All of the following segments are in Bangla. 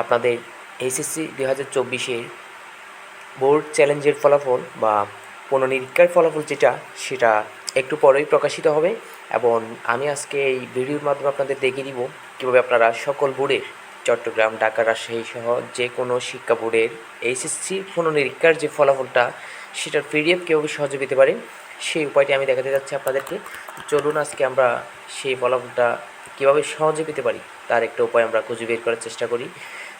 আপনাদের এইচএসসি দুই হাজার চব্বিশের বোর্ড চ্যালেঞ্জের ফলাফল বা পুনর্নিরীক্ষার ফলাফল যেটা, সেটা একটু পরেই প্রকাশিত হবে এবং আমি আজকে এই ভিডিওর মাধ্যমে আপনাদের দেখিয়ে দিব কীভাবে আপনারা সকল বোর্ডের, চট্টগ্রাম, ঢাকা, রাজশাহী সহ যে কোনো শিক্ষা বোর্ডের এইচএসসি পুনর্নিরীক্ষার যে ফলাফলটা, সেটার পিডিএফ কীভাবে সহজে পেতে পারেন সেই উপায়টি আমি দেখাতে যাচ্ছি আপনাদেরকে। চলুন আজকে আমরা সেই ফলাফলটা কীভাবে সহজে পেতে পারি। তার একটা উপায় আমরা খুঁজে বের করার চেষ্টা করি।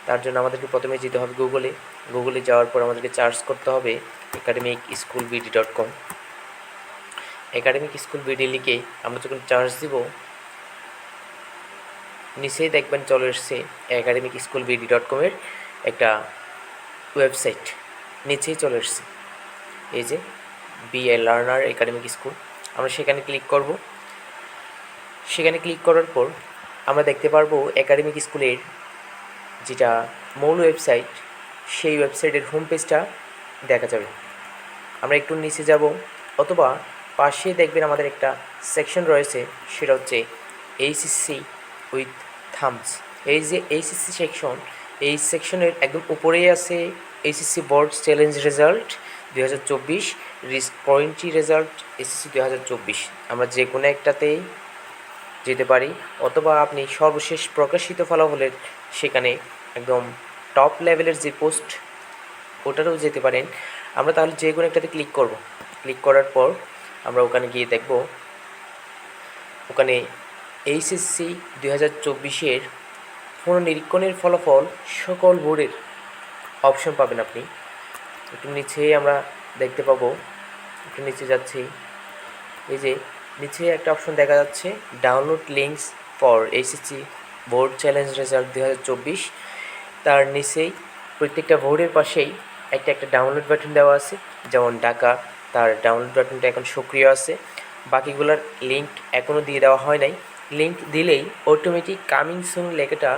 তার জন্য আমাদেরকে প্রথমে যেতে হবে গুগলে গুগলে যাওয়ার পর আমাদেরকে চার্জ করতে হবে academic school BD dot com academic school BD লিখে আমরা যখন চার্জ দিব, নিচেই দেখবেন চলে এসছে একাডেমিক স্কুল বিডি ডট কমের একটা ওয়েবসাইট নিচেই চলে এসছে। এই যে be a learner academic school আমরা সেখানে ক্লিক করব। সেখানে ক্লিক করার পর আমরা দেখতে পারব একাডেমিক স্কুলের যেটা মূল ওয়েবসাইট সেই ওয়েবসাইটের হোম পেজটা দেখা যাবে। আমরা একটু নিচে যাব, অথবা পাশে দেখবেন আমাদের একটা সেকশন রয়েছে, সেটা হচ্ছে এইচএসসি উইথ থামস এই যে এইচএসসি সেকশন এই সেকশনের একদম উপরেই আছে এইচএসসি বোর্ড চ্যালেঞ্জ রেজাল্ট দুই হাজার চব্বিশ রিস্ক পয়েন্টটি রেজাল্ট এসএসসি দুই হাজার চব্বিশ। আমরা যে কোনো একটাতেই যেতে পারি, অথবা আপনি সর্বশেষ প্রকাশিত ফলাফলের সেখানে একদম টপ লেভেলের যে পোস্ট ওটাতেও যেতে পারেন। আমরা তাহলে যে কোনো একটাতে ক্লিক করব। ক্লিক করার পর আমরা ওখানে গিয়ে দেখব, ওখানে এইচএসসি দুই হাজার চব্বিশের পুনর্নিরীক্ষণের ফলাফল সকল বোর্ডের অপশন পাবেন আপনি। একটু নিচেই আমরা দেখতে পাবো, একটু নিচে যাচ্ছি। এই যে নিচে একটা অপশন দেখা যাচ্ছে download links for HSC board challenge result চব্বিশ। তার নিচেই প্রত্যেকটা বোর্ডের পাশেই একটা একটা ডাউনলোড বাটন দেওয়া আছে, যেমন ঢাকা, তার ডাউনলোড বাটনটা এখন সক্রিয় আছে। বাকিগুলোর লিঙ্ক এখনও দিয়ে দেওয়া হয় নাই। লিঙ্ক দিলেই অটোমেটিক কামিং সুন লেখাটা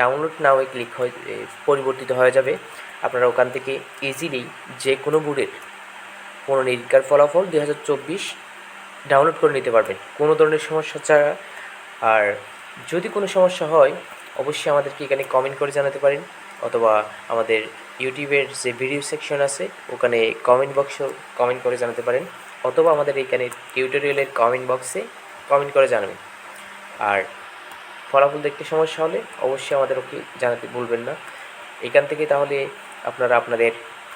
ডাউনলোড না হয়ে ক্লিক হয়ে পরিবর্তিত হয়ে যাবে। আপনারা ওখান থেকে ইজিলি যে কোনো বোর্ডের কোনো পুনর্নিরীক্ষার ফলাফল দুই হাজার চব্বিশ ডাউনলোড করে নিতে পারবেন। কোনো ধরনের সমস্যা ছাড়া। আর যদি কোনো সমস্যা হয়, অবশ্যই আমাদেরকে এখানে কমেন্ট করে জানাতে পারেন, অথবা আমাদের ইউটিউবের যে ভিডিও সেকশন আছে, ওখানে কমেন্ট বক্সে কমেন্ট করে জানাতে পারেন, অথবা আমাদের এখানে টিউটোরিয়ালের কমেন্ট বক্সে কমেন্ট করে জানাবেন। আর ফলাফল দেখতে সমস্যা হলে অবশ্যই আমাদের ওকে জানাতে ভুলবেন না। এখান থেকে তাহলে আপনারা আপনাদের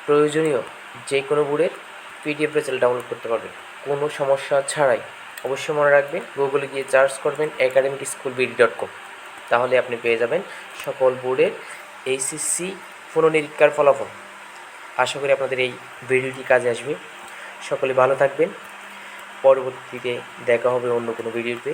প্রয়োজনীয় যে কোনো বোর্ডের পিডিএফ রেজাল্ট ডাউনলোড করতে পারবেন। কোনো সমস্যা ছাড়াই। অবশ্যই মনে রাখবেন, গুগলে গিয়ে সার্চ করবেন academic school BD dot com তাহলে আপনি পেয়ে যাবেন সকল বোর্ডের এইচএসসি পুনর্নিরীক্ষার ফলাফল। আশা করি আপনাদের এই ভিডিওটি কাজে আসবে। সকলে ভালো থাকবেন। পরবর্তীতে দেখা হবে অন্য কোনো ভিডিওতে।